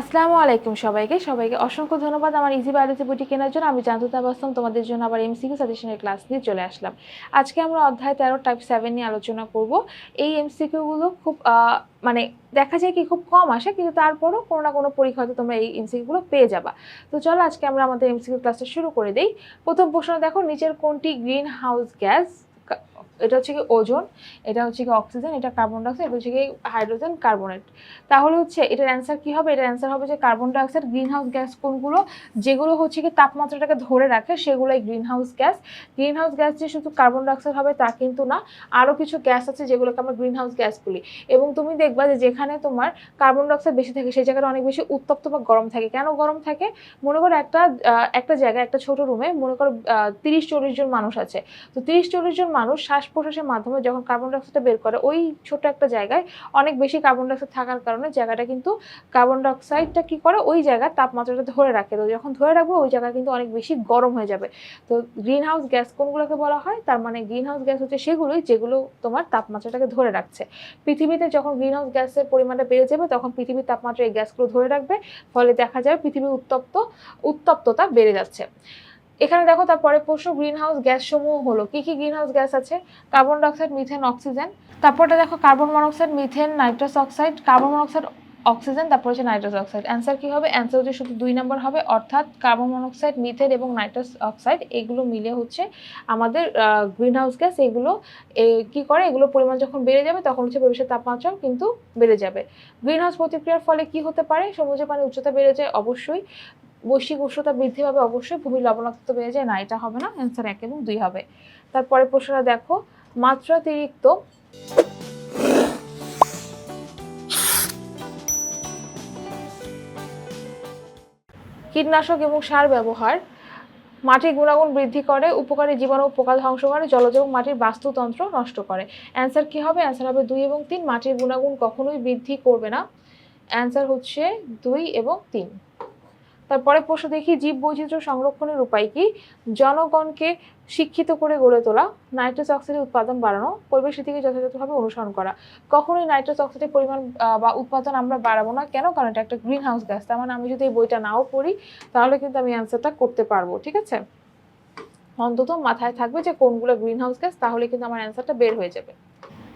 আসসালামু আলাইকুম সবাইকে। সবাইকে অসংখ্য ধন্যবাদ আমার ইজি বায়োলজি বইটি কেনার জন্য। আমি জানতে তাবাস্তম তোমাদের জন্য আবার এমসিকিউ সাজেশনের ক্লাস নিয়ে চলে আসলাম। আজকে আমরা অধ্যায় তেরো টাইপ সেভেন নিয়ে আলোচনা করব। এই এমসিকিউগুলো খুব মানে দেখা যায় কি খুব কম আসে, কিন্তু তারপরও কোনো না কোনো পরীক্ষা হয়তো তোমরা এই এমসিকিউগুলো পেয়ে যাবা। তো চলো আজকে আমরা আমাদের এমসিকিউ ক্লাসটা শুরু করে দিই। প্রথম প্রশ্ন দেখো, নিচের কোনটি গ্রিন হাউস গ্যাস এটা হচ্ছে কি ওজন, এটা হচ্ছে কি অক্সিজেন এটা কার্বন ডাইঅক্সাইড এটা হচ্ছে কি হাইড্রোজেন কার্বনেট তাহলে হচ্ছে এটার অ্যান্সার কি হবে? এটার অ্যান্সার হবে যে carbon dioxide greenhouse gas কোনগুলো? যেগুলো হচ্ছে কি তাপমাত্রাটাকে ধরে রাখে, সেগুলোই greenhouse gas greenhouse gas যে শুধু কার্বন ডাইঅক্সাইড হবে তা কিন্তু না আরও কিছু গ্যাস আছে যেগুলোকে আমরা গ্রিন হাউস গ্যাস বলি। এবং তুমি দেখবা যে যেখানে তোমার কার্বন ডাইঅক্সাইড বেশি থাকে, সেই জায়গাটা অনেক বেশি উত্তপ্ত বা গরম থাকে। কেন গরম থাকে? মনে করো একটা একটা জায়গায়, একটা ছোট রুমে মনে করো তিরিশ চল্লিশ জন মানুষ আছে। তো তিরিশ চল্লিশ জন মানুষ শ্বাস প্রশ্বাসের মাধ্যমে যখন কার্বন ডাইঅক্সাইডটা বের করে, ওই ছোট একটা জায়গায় অনেক বেশি কার্বন ডাইঅক্সাইড থাকার কারণে জায়গাটা কিন্তু কার্বন ডাইঅক্সাইডটা কি করে? ওই জায়গার তাপমাত্রাটা ধরে রাখে। তো যখন ধরে রাখব, ওই জায়গা কিন্তু অনেক বেশি গরম হয়ে যাবে। তো গ্রিন হাউস গ্যাস কোনগুলোকে বলা হয়? তার মানে গ্রিন হাউস গ্যাস হচ্ছে সেগুলোই যেগুলো তোমার তাপমাত্রাটাকে ধরে রাখছে। পৃথিবীতে যখন গ্রিন হাউস গ্যাসের পরিমাণটা বেড়ে যাবে, তখন পৃথিবীর তাপমাত্রা এই গ্যাসগুলো ধরে রাখবে। ফলে দেখা যাবে পৃথিবীর উত্তপ্ত, উত্তপ্ততা বেড়ে যাচ্ছে। এখানে দেখো তারপরে প্রশ্ন গ্রিন হাউস গ্যাস সমূহ হলো কি কি গ্রিন হাউস গ্যাস আছে? কার্বন ডাইঅক্সাইড মিথেন অক্সিজেন তারপরটা দেখো carbon monoxide methane nitrous oxide carbon monoxide oxygen তারপর হচ্ছে নাইট্রাস অক্সাইড অ্যান্সার কি হবে? অ্যান্সার হচ্ছে শুধু দুই নম্বর হবে, অর্থাৎ কার্বন মনোক্সাইড মিথেন এবং নাইট্রাস অক্সাইড এগুলো মিলে হচ্ছে আমাদের গ্রিন হাউস গ্যাস এগুলো কি করে? এগুলো পরিমাণ যখন বেড়ে যাবে, তখন হচ্ছে পরিবেশের তাপমাত্রাও কিন্তু বেড়ে যাবে। গ্রিন হাউস প্রতিক্রিয়ার ফলে কি হতে পারে? সমুদ্রের পানি উচ্চতা বেড়ে যায়, অবশ্যই। বৈশ্বিক উষ্ণতা বৃদ্ধি পাবে অবশ্যই, ভূমি লবণাক্ত বেড়ে যায়, না, এটা হবে না অ্যান্সার এক এবং দুই হবে। তারপরে প্রশ্নটা দেখো, মাত্রাতিরিক্ত কীটনাশক এবং সার ব্যবহার, মাটির গুণাগুণ বৃদ্ধি করে, উপকারী জীবাণু পোকা ধ্বংস করে, জলজ এবং মাটির বাস্তুতন্ত্র নষ্ট করে। অ্যান্সার কি হবে? অ্যান্সার হবে দুই এবং তিন, মাটির গুণাগুণ কখনোই বৃদ্ধি করবে না। অ্যান্সার হচ্ছে দুই এবং তিন। তারপরে প্রশ্ন দেখি জীব বৈচিত্র্য সংরক্ষণের উপায় কি? জনগণকে শিক্ষিত করে গড়ে তোলা নাইট্রাস অক্সাইডের উৎপাদন বাড়ানো, পরিবেশ নীতিকে যথাযথভাবে অনুসরণ করা। কখনোই নাইট্রাস অক্সাইডের পরিমাণ বা উৎপাদন আমরা বাড়াবো না। কেন? কারণ এটা একটা গ্রিন হাউস গ্যাস। তার মানে আমি যদি এই বইটা নাও পড়ি, তাহলে কিন্তু আমি অ্যান্সারটা করতে পারব, ঠিক আছে? অন্তত মাথায় থাকবে যে কোনগুলো গ্রিন হাউস গ্যাস, তাহলে কিন্তু আমার অ্যান্সারটা বের হয়ে যাবে।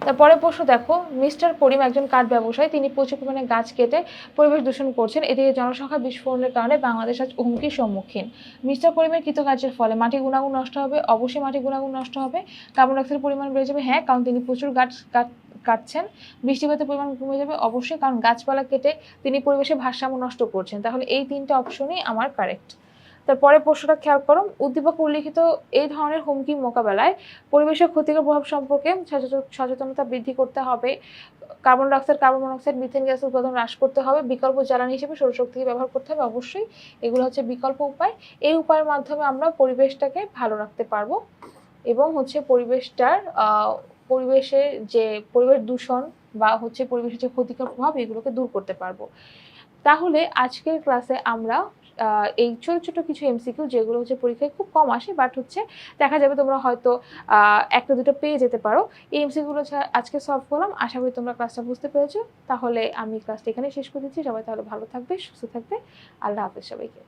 তারপরে প্রশ্ন দেখো, মিস্টার করিম একজন কাঠ ব্যবসায়ী, তিনি প্রচুর পরিমাণে গাছ কেটে পরিবেশ দূষণ করছেন এদিকে জনসংখ্যা বিস্ফোরণের কারণে বাংলাদেশ আজ হুমকির সম্মুখীন। মিস্টার করিমের কৃতকার্যের ফলে মাটি গুণাগুণ নষ্ট হবে, অবশ্যই মাটি গুণাগুণ নষ্ট হবে, কার্বন ডাইঅক্সাইডের পরিমাণ বেড়ে যাবে হ্যাঁ কারণ তিনি প্রচুর গাছ কাট, কাটছেন, বৃষ্টিপাতের পরিমাণ কমে যাবে, অবশ্যই, কারণ গাছপালা কেটে তিনি পরিবেশের ভারসাম্য নষ্ট করছেন। তাহলে এই তিনটে অপশনই আমার কারেক্ট তারপরে প্রশ্নটা খেয়াল করো, উদ্দীপক উল্লিখিত এই ধরনের হুমকি মোকাবেলায় পরিবেশের ক্ষতিকর প্রভাব সম্পর্কে সচেতন- সচেতনতা বৃদ্ধি করতে হবে। Carbon dioxide, carbon monoxide, methane gas উৎপাদন হ্রাস করতে হবে। বিকল্প জ্বালানি হিসেবে সৌরশক্তিকে ব্যবহার করতে হবে অবশ্যই। এগুলো হচ্ছে বিকল্প উপায়। এই উপায়ের মাধ্যমে আমরা পরিবেশটাকে ভালো রাখতে পারব এবং হচ্ছে পরিবেশটার পরিবেশের যে পরিবেশ দূষণ বা হচ্ছে পরিবেশের যে ক্ষতিকর প্রভাব এগুলোকে দূর করতে পারব। তাহলে আজকের ক্লাসে আমরা এই ছোট ছোট কিছু এমসিকিউ যেগুলো হচ্ছে পরীক্ষায় খুব কম আসে বাট হচ্ছে দেখা যাবে তোমরা হয়তো একটা দুটো পেয়ে যেতে পারো। এই এমসিকিউগুলো আজকে সলভ করলাম। আশা করি তোমরা ক্লাসটা বুঝতে পেরেছ। তাহলে আমি ক্লাসটা এখানে শেষ করে দিচ্ছি। সবাই তাহলে ভালো থাকবে, সুস্থ থাকবে। আল্লাহ হাফেজ সবাইকে।